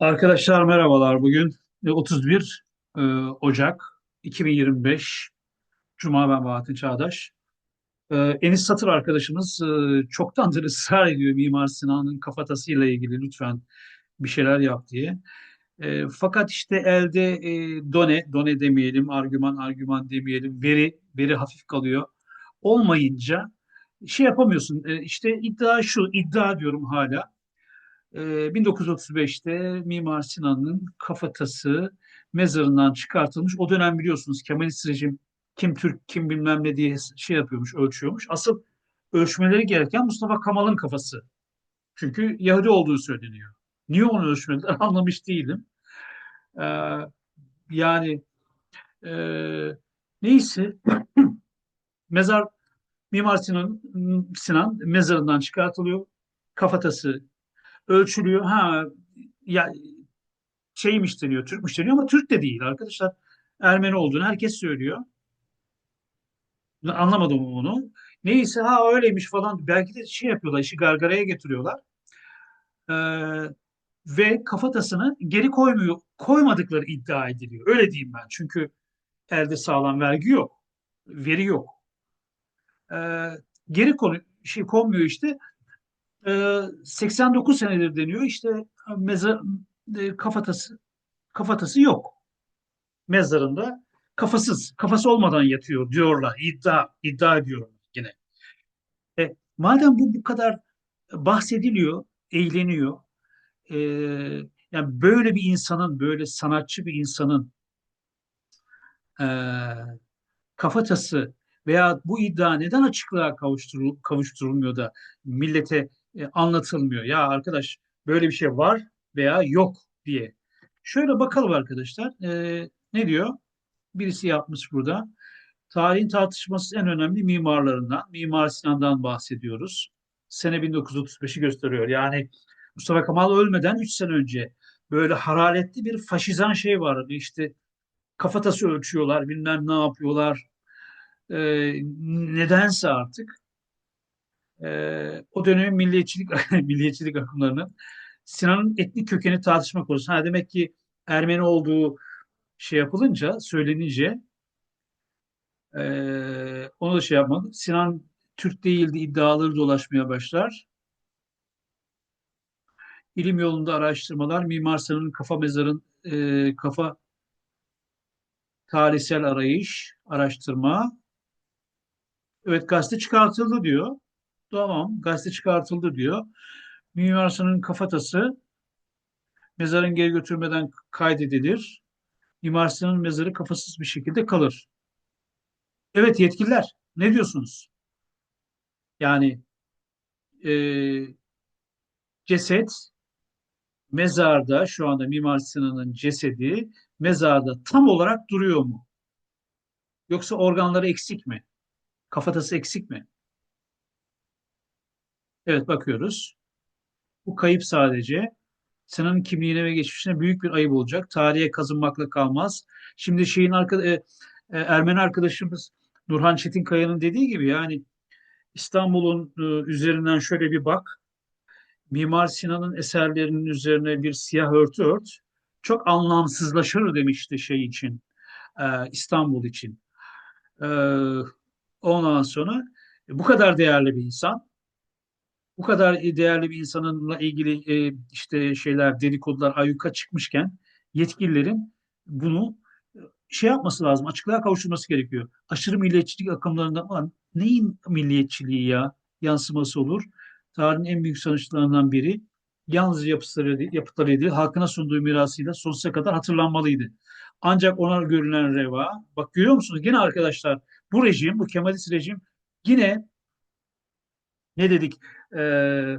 Arkadaşlar merhabalar. Bugün e, 31 e, Ocak 2025 Cuma ben Bahattin Çağdaş. E, Enis Satır arkadaşımız e, çoktandır ısrar ediyor Mimar Sinan'ın kafatasıyla ilgili lütfen bir şeyler yap diye. E, fakat işte elde e, done, done demeyelim, argüman, argüman demeyelim, veri, veri hafif kalıyor. Olmayınca şey yapamıyorsun. E, işte iddia şu, iddia diyorum hala. Ee, 1935'te Mimar Sinan'ın kafatası mezarından çıkartılmış. O dönem biliyorsunuz Kemalist rejim kim Türk kim bilmem ne diye şey yapıyormuş, ölçüyormuş. Asıl ölçmeleri gereken Mustafa Kemal'in kafası. Çünkü Yahudi olduğu söyleniyor. Niye onu ölçmediler anlamış değilim. Ee, yani e, neyse mezar Mimar Sinan, Sinan mezarından çıkartılıyor. Kafatası ölçülüyor. Ha ya şeymiş deniyor, Türkmüş deniyor ama Türk de değil arkadaşlar. Ermeni olduğunu herkes söylüyor. Anlamadım onu. Neyse ha öyleymiş falan. Belki de şey yapıyorlar, işi gargaraya getiriyorlar. Ee, ve kafatasını geri koymuyor, koymadıkları iddia ediliyor. Öyle diyeyim ben. Çünkü elde sağlam vergi yok, veri yok. Ee, geri konu şey konmuyor işte. Ee, 89 senedir deniyor. İşte mezar e, kafatası kafatası yok. mezarında kafasız, kafası olmadan yatıyor diyorlar. İddia, iddia ediyorum yine. E, madem bu bu kadar bahsediliyor, eğleniyor, e, yani böyle bir insanın, böyle sanatçı bir insanın e, kafatası veya bu iddia neden açıklığa kavuşturul, kavuşturulmuyor da millete e, anlatılmıyor? Ya arkadaş böyle bir şey var veya yok diye. Şöyle bakalım arkadaşlar. E, ne diyor? birisi yapmış burada. Tarihin tartışmasız en önemli mimarlarından, Mimar Sinan'dan bahsediyoruz. Sene 1935'i gösteriyor. Yani Mustafa Kemal ölmeden 3 sene önce böyle hararetli bir faşizan şey vardı. İşte kafatası ölçüyorlar, bilmem ne yapıyorlar. Ee, nedense artık e, o dönemin milliyetçilik milliyetçilik akımlarının Sinan'ın etnik kökeni tartışma konusu. Ha, demek ki Ermeni olduğu şey yapılınca, söylenince ee, onu da şey yapmadı. Sinan Türk değildi iddiaları dolaşmaya başlar. İlim yolunda araştırmalar, Mimar Sinan'ın kafa mezarın e, kafa tarihsel arayış, araştırma. Evet gazete çıkartıldı diyor. Tamam gazete çıkartıldı diyor. Mimar Sinan'ın kafatası mezarın geri götürmeden kaydedilir. Mimar Sinan'ın mezarı kafasız bir şekilde kalır. Evet yetkililer ne diyorsunuz? Yani e, ceset mezarda şu anda Mimar Sinan'ın cesedi mezarda tam olarak duruyor mu? Yoksa organları eksik mi? Kafatası eksik mi? Evet bakıyoruz. Bu kayıp sadece. Sinan'ın kimliğine ve geçmişine büyük bir ayıp olacak. Tarihe kazınmakla kalmaz. Şimdi şeyin arka, e, e, Ermeni arkadaşımız Nurhan Çetinkaya'nın dediği gibi yani İstanbul'un e, üzerinden şöyle bir bak. Mimar Sinan'ın eserlerinin üzerine bir siyah örtü ört. Çok anlamsızlaşır demişti şey için. E, İstanbul için. E, ondan sonra bu kadar değerli bir insan bu kadar değerli bir insanınla ilgili e, işte şeyler dedikodular ayyuka çıkmışken yetkililerin bunu e, şey yapması lazım, açıklığa kavuşturması gerekiyor. Aşırı milliyetçilik akımlarında olan neyin milliyetçiliği ya yansıması olur? Tarihin en büyük sonuçlarından biri yalnızca yapıtları, yapıtları değil, halkına sunduğu mirasıyla sonsuza kadar hatırlanmalıydı. Ancak ona görünen reva, bak görüyor musunuz? Yine arkadaşlar bu rejim, bu Kemalist rejim yine ne dedik? Ee,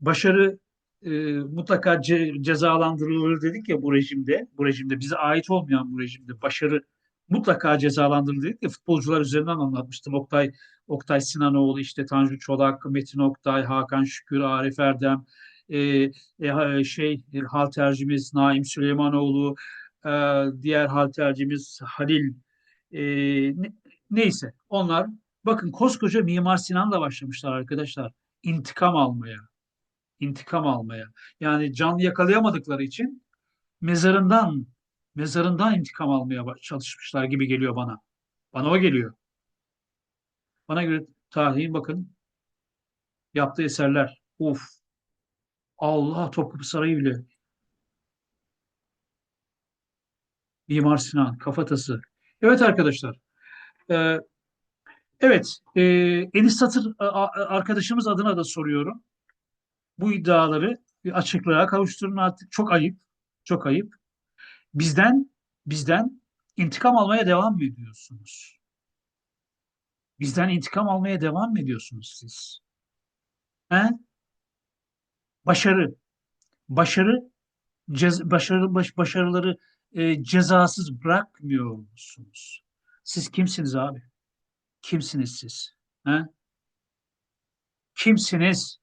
başarı e, mutlaka ce, cezalandırılır dedik ya bu rejimde. Bu rejimde bize ait olmayan bu rejimde başarı mutlaka cezalandırılır dedik ya futbolcular üzerinden anlatmıştım. Oktay Oktay Sinanoğlu, işte Tanju Çolak, Metin Oktay, Hakan Şükür, Arif Erdem, e, e, şey haltercimiz Naim Süleymanoğlu, e, diğer haltercimiz Halil e, ne, neyse onlar bakın koskoca Mimar Sinan'la başlamışlar arkadaşlar intikam almaya. İntikam almaya. Yani canlı yakalayamadıkları için mezarından mezarından intikam almaya çalışmışlar gibi geliyor bana. Bana o geliyor. Bana göre tarihin bakın yaptığı eserler. Of. Allah Topkapı Sarayı bile. Mimar Sinan, Kafatası. Evet arkadaşlar. e, evet. E, Enis Satır arkadaşımız adına da soruyorum. Bu iddiaları bir açıklığa kavuşturun artık. Çok ayıp. Çok ayıp. Bizden bizden intikam almaya devam mı ediyorsunuz? Bizden intikam almaya devam mı ediyorsunuz siz? He? Başarı, başarı, cez, başarı, baş, başarıları e, cezasız bırakmıyor musunuz? Siz kimsiniz abi? Kimsiniz siz? He? Kimsiniz?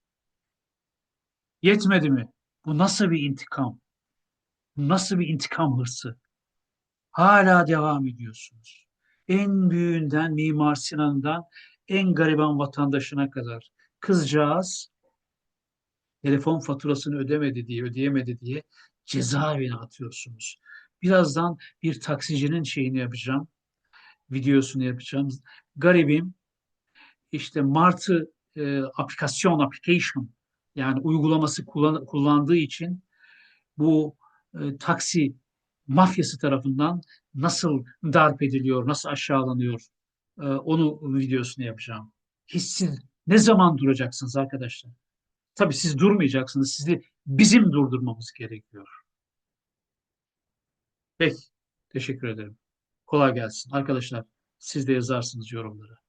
Yetmedi mi? Bu nasıl bir intikam? Bu nasıl bir intikam hırsı? Hala devam ediyorsunuz. En büyüğünden Mimar Sinan'dan en gariban vatandaşına kadar. Kızcağız telefon faturasını ödemedi diye, ödeyemedi diye cezaevine atıyorsunuz. Birazdan bir taksicinin şeyini yapacağım, videosunu yapacağım. Garibim işte Martı e, aplikasyon, application yani uygulaması kullan, kullandığı için bu e, taksi mafyası tarafından nasıl darp ediliyor, nasıl aşağılanıyor e, onu videosunu yapacağım. Hissiz ne zaman duracaksınız arkadaşlar? Tabii siz durmayacaksınız. Sizi bizim durdurmamız gerekiyor. Peki. Teşekkür ederim. Kolay gelsin. Arkadaşlar siz de yazarsınız yorumları.